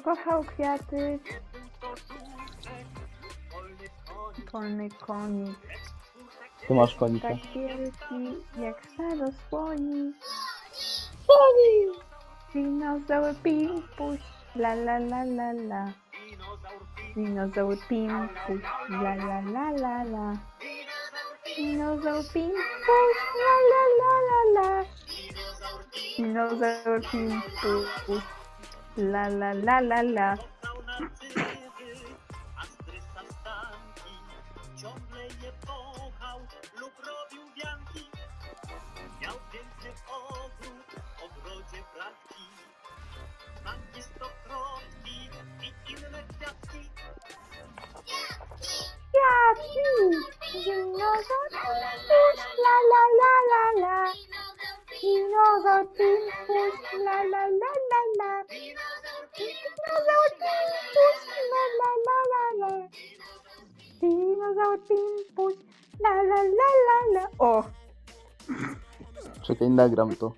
kochał kwiaty. Polny konik, Tu masz konika. tak wielki jak stado słoni. Słoni! Dinozaur Pimpuś, la la la la la. Dinozaur Pimpuś, la la la la la. Dinozaur Pimpuś, la la la la la. Dinozaur Pimpuś, la la la la la. ciągle je kochał lub robił wianki. Miał piękny ogród, w ogrodzie bratki, manki stokrotki i inne kwiatki. Kwiatki, dinozaur la la la la la. Dinozaur Pimpuś, la la la la la. Dinozaur Pimpuś, la la la la la. Dinozaur Pimpuś, la la la la la. O! Czekaj, nagram to.